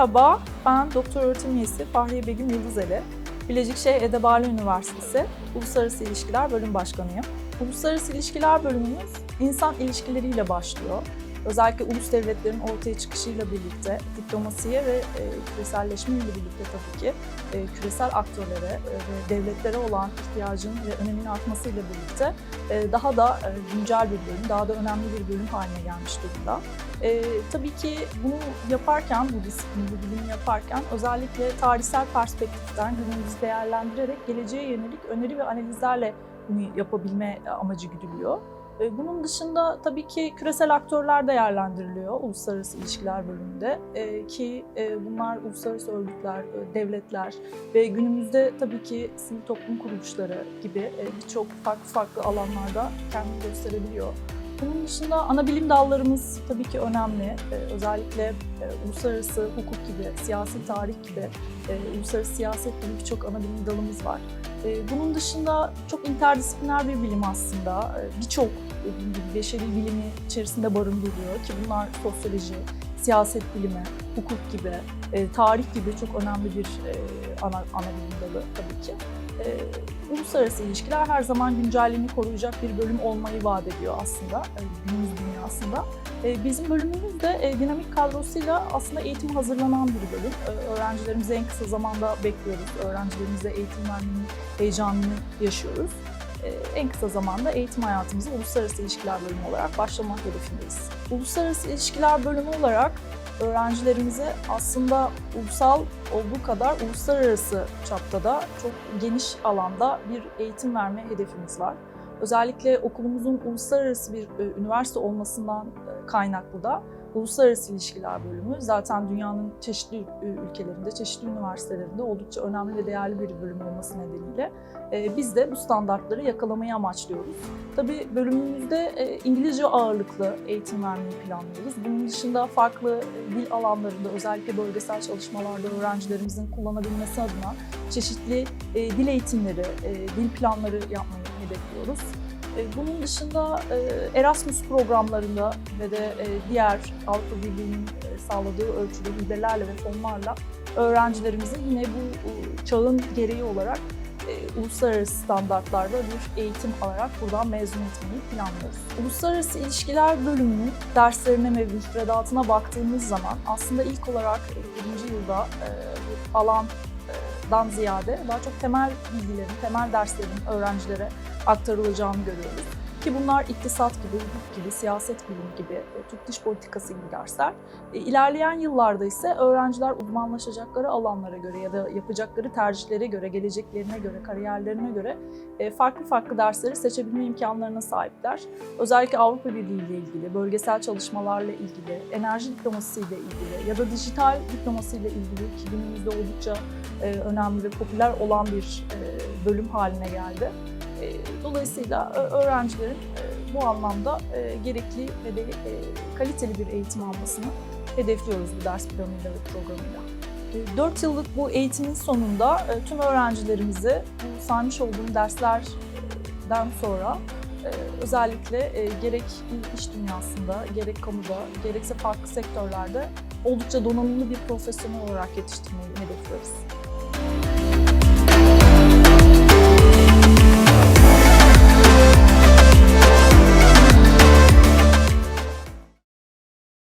Merhaba, ben Doktor Öğretim Üyesi Fahriye Begüm Yıldızeli. Bilecikşehir Edebali Üniversitesi Uluslararası İlişkiler Bölüm Başkanıyım. Uluslararası İlişkiler bölümümüz insan ilişkileriyle başlıyor. Özellikle ulus devletlerin ortaya çıkışıyla birlikte diplomasiye ve e, küreselleşme ile birlikte tabii ki e, küresel aktörlere e, ve devletlere olan ihtiyacın ve önemin artmasıyla birlikte e, daha da e, güncel bir bölüm, daha da önemli bir bölüm haline gelmiş durumda. E, tabii ki bunu yaparken, bu disiplini, bu bilimi yaparken özellikle tarihsel perspektiften günümüzü değerlendirerek geleceğe yönelik öneri ve analizlerle bunu yapabilme amacı güdülüyor. E, Bunun dışında tabii ki küresel aktörler değerlendiriliyor uluslararası ilişkiler bölümünde E, ki e, bunlar uluslararası örgütler, devletler ve günümüzde tabii ki sivil toplum kuruluşları gibi birçok farklı farklı alanlarda kendini gösterebiliyor. Bunun dışında ana bilim dallarımız tabii ki önemli. Özellikle uluslararası hukuk gibi, siyasi tarih gibi, uluslararası siyaset gibi birçok ana bilim dalımız var. E, bunun dışında çok interdisipliner bir bilim aslında. E, birçok dediğim gibi beşeri bilimi içerisinde barındırıyor ki bunlar sosyoloji, siyaset bilimi, hukuk gibi, e, tarih gibi çok önemli bir e, ana, ana bilim dalı tabii ki. E, uluslararası ilişkiler her zaman güncelliğini koruyacak bir bölüm olmayı vaat ediyor aslında günümüz dünyasında. Bizim bölümümüz de dinamik kadrosuyla aslında eğitim hazırlanan bir bölüm. Öğrencilerimizi en kısa zamanda bekliyoruz. Öğrencilerimize eğitim vermenin heyecanını yaşıyoruz. E, en kısa zamanda eğitim hayatımıza uluslararası ilişkiler bölümü olarak başlamak hedefindeyiz. Uluslararası ilişkiler bölümü olarak öğrencilerimize aslında ulusal olduğu kadar uluslararası çapta da çok geniş alanda bir eğitim verme hedefimiz var. Özellikle okulumuzun uluslararası bir e, üniversite olmasından e, kaynaklı da Uluslararası İlişkiler Bölümü zaten dünyanın çeşitli e, ülkelerinde, çeşitli üniversitelerinde oldukça önemli ve değerli bir bölüm olması nedeniyle biz de bu standartları yakalamayı amaçlıyoruz. Tabii bölümümüzde İngilizce ağırlıklı eğitim vermeyi planlıyoruz. Bunun dışında farklı dil alanlarında özellikle bölgesel çalışmalarda öğrencilerimizin kullanabilmesi adına çeşitli dil eğitimleri, dil planları yapmayı hedefliyoruz. E, Bunun dışında e, Erasmus programlarında ve de e, diğer Avrupa Birliği'nin sağladığı ölçüde hibelerle ve fonlarla öğrencilerimizin yine bu çağın gereği olarak uluslararası standartlarda bir eğitim alarak buradan mezun etmeyi planlıyoruz. Uluslararası İlişkiler bölümünün derslerine ve müfredatına baktığımız zaman aslında ilk olarak birinci yılda bir alandan ziyade daha çok temel bilgilerin, temel derslerin öğrencilere aktarılacağını görüyoruz. Ki bunlar iktisat gibi, hukuk gibi, siyaset bilimi gibi, e, Türk dış politikası gibi dersler. E, İlerleyen yıllarda ise öğrenciler uzmanlaşacakları alanlara göre ya da yapacakları tercihlere göre, geleceklerine göre, kariyerlerine göre e, farklı farklı dersleri seçebilme imkanlarına sahipler. Özellikle Avrupa Birliği ile ilgili, bölgesel çalışmalarla ilgili, enerji diplomasi ile ilgili ya da dijital diplomasi ile ilgili ki günümüzde oldukça önemli ve popüler olan bir bölüm haline geldi. E, Dolayısıyla öğrencilerin e, bu anlamda e, gerekli ve de kaliteli bir eğitim almasını hedefliyoruz bu ders planıyla ve programıyla. 4 yıllık bu eğitimin sonunda tüm öğrencilerimizi bu saymış olduğum derslerden sonra özellikle gerek iş dünyasında, gerek kamuda, gerekse farklı sektörlerde oldukça donanımlı bir profesyonel olarak yetiştirmeyi